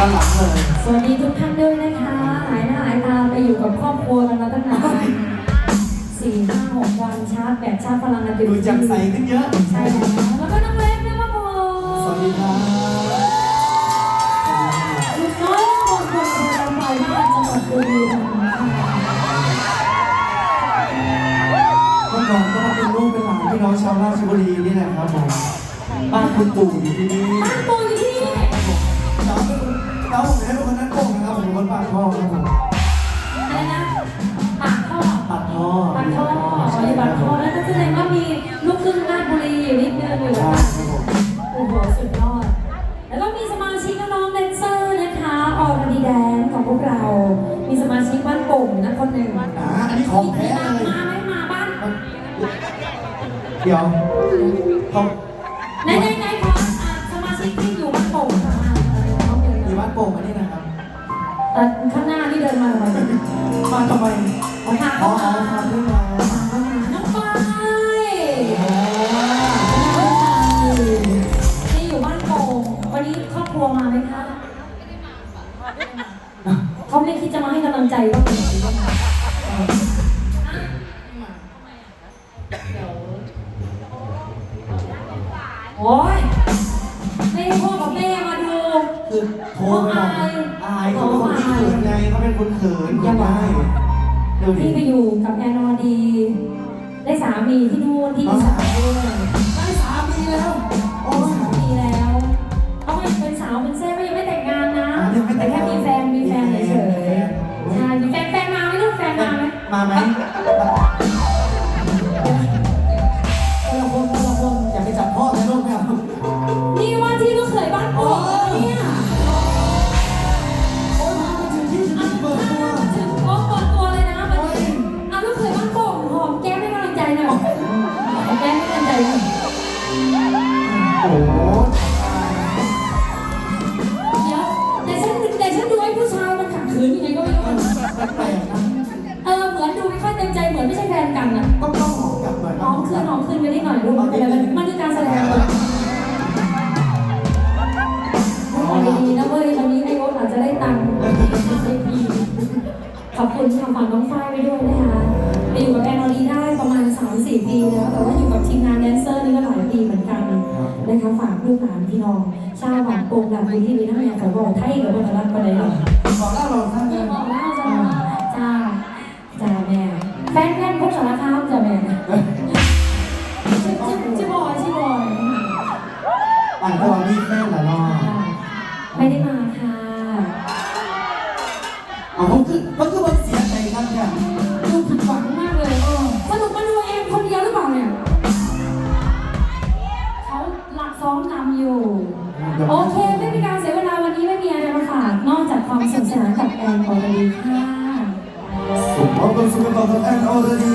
ด้านหลังเลยสวัสดีทุกท่านด้วยนะคะ หายหน้าหายตาไปอยู่กับครอบครัวกันมาตั้งนานสี่ห้าหกวันชาร์จแบตชาร์จพลังกันเต็มดูที่จากใสขึ้นเยอะ ใช่แล้วแล้วก็น้องเล็กนะพ่อโมสวัสดีครับลูกน้อยมงคลสุรภัยมากจังหวัดบุรีรัมย์ค่ะเมื่อก่อนก็มาเป็นลูกเป็นหลานพี่น้องชาวราชบุรีนี่แหละครับผมบ้านคุณปู่อยู่ที่นี่บ้านปูอยู่ที่นี่ นะครับผมเป็นคนปากท่อครับผมอะไรนะปากท่อปากท่อปากท่ออ๋ออยู่ปากท่อแล้วก็แสดงว่ามีลูกครึ่งราชบุรีอยู่นิดนึงอยู่ใช่ค่ะครับผมโอ้โหสุดยอด แล้วก็มีสมาชิกน้องๆแดนเซอร์นะคะออร์ดีแดนของพวกเรา มีสมาชิกบ้านโป่งนะคนหนึ่งอ่าอันนี้ของแท้มาเลยมาไหมมาบ้านเดี๋ยวเขาไหนไหนไหนขออะสมาชิกที่อยู่บ้านโป่งค่ะมาเออน้องเดินมีมาบ้านโป่งอันนี้นะครับ แต่ข้างหน้านี่เดินมาทำไมมาทำไมเอาพาอ๋เข้าอมาพาเพื่อนมาพาเข้ามาน้องปายอ๋อน้องปาย นี่อยู่บ้านโป่งวันนี้ครอบครัวมาไหมคะ เขาไม่คิดจะมาให้กำลังใจบ้างเหรอหรือว่าไงโอ้ย โทรไปบอกอายเขาเป็นคนที่เขินไงเขาเป็นคนเขินอย่าได้ดูดิพี่ไปอยู่กับแอนอดี ได้สามีที่นู่นที่อีสานด้วยได้สามีแล้วโอ้ได้สามีแล้วเขาเป็นสาวเป็นเซ่ก็ยังไม่แต่งงานนะ แต่แค่มีแฟนมีแฟนเฉยๆใช่มีแฟนแฟนมาไหมลูกแฟนมาไหมมาไหมายมันขัดขืนยังไงก็ไม่รู้อะแปลกๆนะเออเหมือนดูไม่ค่อยเต็มใจเหมือนไม่ใช่แฟนกันอะต้องต้องหอมกลับหน่อยหอมขึ้นหอมขึ้นกันนิดหน่อยดูมันเป็นอะไรมันมันคือการแสดงเลยเอาดีๆนะเว้ยตอนนี้ไอโอ๊ตอาจจะได้ตังค์ขอบคุณค่ะฝากน้องฝ้ายไว้ด้วยนะคะไปอยู่กับแอนอลีได้ประมาณ 3-4 ปีแล้ว แต่ว่าอยู่กับทีมงานแดนเซอร์นี่ก็หลายปีเหมือนกันนะคะฝากลูกหลานพี่น้อง ชาวบ้านโป่งหลังพื้นที่นี้ทั้งอย่างกับบอกไทยกับวัฒนธรรมไปเลยเนาะ บอกแล้วเราท่านเรีเนี่ยยบอกแล้วจ้าจ้าจ้าแม่แฟนแฟนคนสารคามจ้าแม่ชิชิบอยชิบอยอ่านตัวมีแฟนเหรอเนาะไม่ได้มาค่ะเอาผมคือมันคือ คว